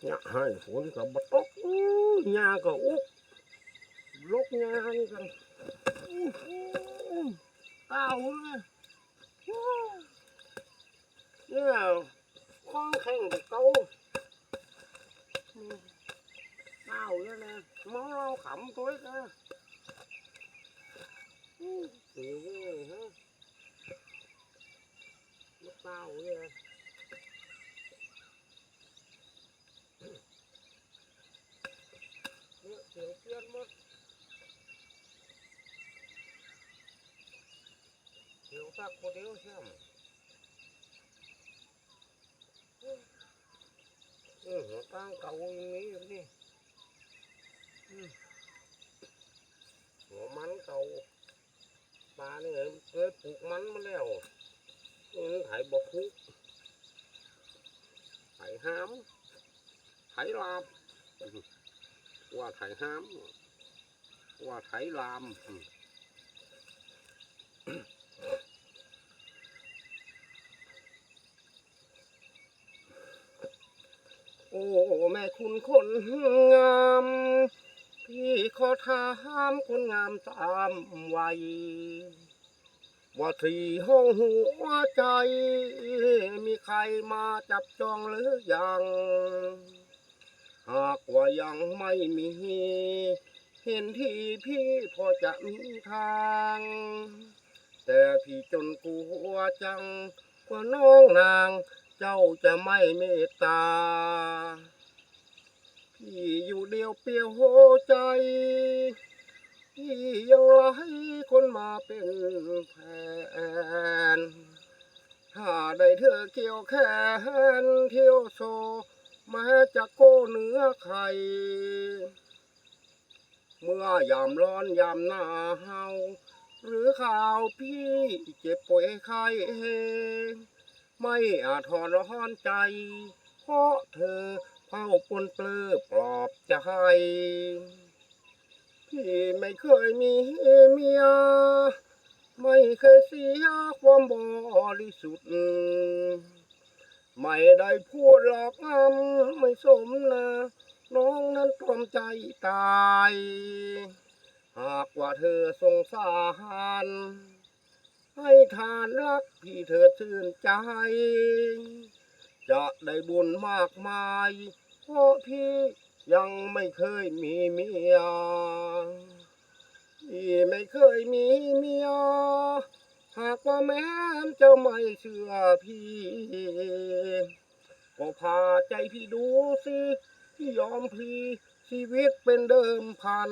หยาให้ฝนกับบตกอู้หญ้าก็อุกลกหญ้านี่กันอู้หูเต้าเลยอู้เนี่ยข้องแข็งกับเก่าอืมเต้าเลยนะมองเราขำตัวกัน Ừ, thì cái hả mất tao vậy Nhớ tiểu ta có đéo xem ừ nó tăng cầu nghĩ đi ừ nó mắn cầu ปลาเนี่ยเคยปลูกมันมาแล้วนี่ไถบกคุกไถห้ามไถลามว่าไถห้ามว่าไถลามโแม่คุณคนงาม พี่ขอถามคนงามตามวัยว่าที่ห้องหัวใจ มีใครมาจับจองหรือยัง หากว่ายังไม่มี เห็นที่พี่พอจะมีทาง แต่พี่จนกลัวจังกว่าน้องนาง เจ้าจะไม่เมตตา พี่อยู่เดียวเปลี่ยวหัวใจ พี่ยังไล่คนมาเป็นแฟนถ้าได้เธอเกี่ยวแขนเที่ยวโซแม้จะโก้เนื้อใครเมื่อยามร้อนยามหนาวหรือข่าวพี่เจ็บป่วยไข้เอง ไม่อาจทนร้อนใจ เพราะเธอเฝ้าปนเปลือปลอบใจพี่ไม่เคยมีเมีย ไม่เคยเสียความบริสุทธิ์ ไม่ได้พูดหลอกอ้ำไม่สมนะ น้องนั้นตรอมใจตาย หากว่าเธอสงสาร ให้ทานรักพี่เธอชื่นใจ จะได้บุญมากมาย เพราะพี่ยังไม่เคยมีเมียพี่ไม่เคยมีเมีย หากว่าแม้เจ้าไม่เชื่อพี่ ก็พาใจพี่ดูสิ พี่ยอมพลีชีวิตเป็นเดิมพัน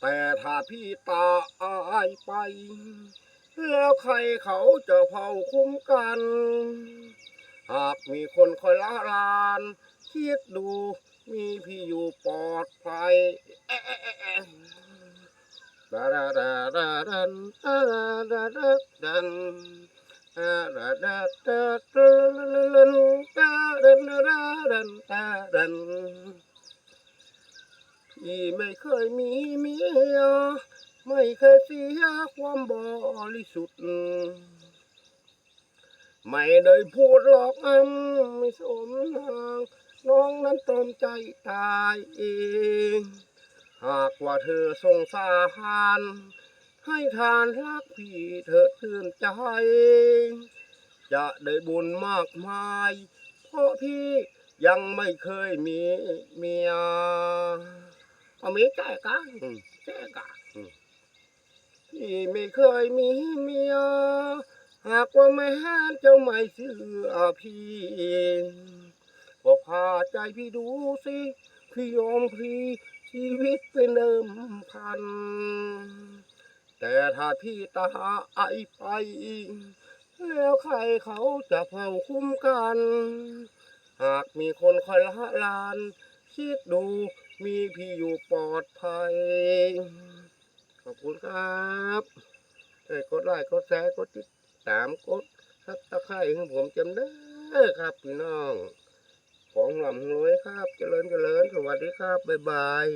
แต่ถ้าพี่ตายไป แล้วใครเขาจะเผาคุ้มกัน หากมีคนคอยละลานคิดดูมีพี่อยู่ปลอดภัยดาดาดาดาดันดาดาดาดันดาดาดาดาดาดันดาดันดาดันดาดัน พี่ไม่เคยมีเมียไม่เคยเสียความบริสุทธิ์ ไม่ได้พูดหลอกอ้ำไม่สมนางน้องนั้นตรมใจตายเอง หากว่าเธอสงสารให้ทานรักพี่เธอชื่นใจ จะได้บุญมากมาย เพราะพี่ยังไม่เคยมีเมีย มีแก่กันแก่กันพี่ไม่เคยมีเมียหากว่าแม่เจ้าไม่เชื่อพี่ก็พาใจพี่ดูสิพี่ยอมพลีชีวิตเป็นเดิมพัน แต่ถ้าพี่ตายไปแล้วใครเขาจะเฝ้าคุ้มกัน หากมีคนคอยละลาน คิดดู มีพี่อยู่ปลอดภัย ขอบคุณครับช่วยกดไลค์กดแชร์กดติดตามกดซับตะไคร้ให้ผมจำได้ครับพี่น้อง ของหล่ำรวยครับ เจริญเจริญ สวัสดีครับ บ๊ายบาย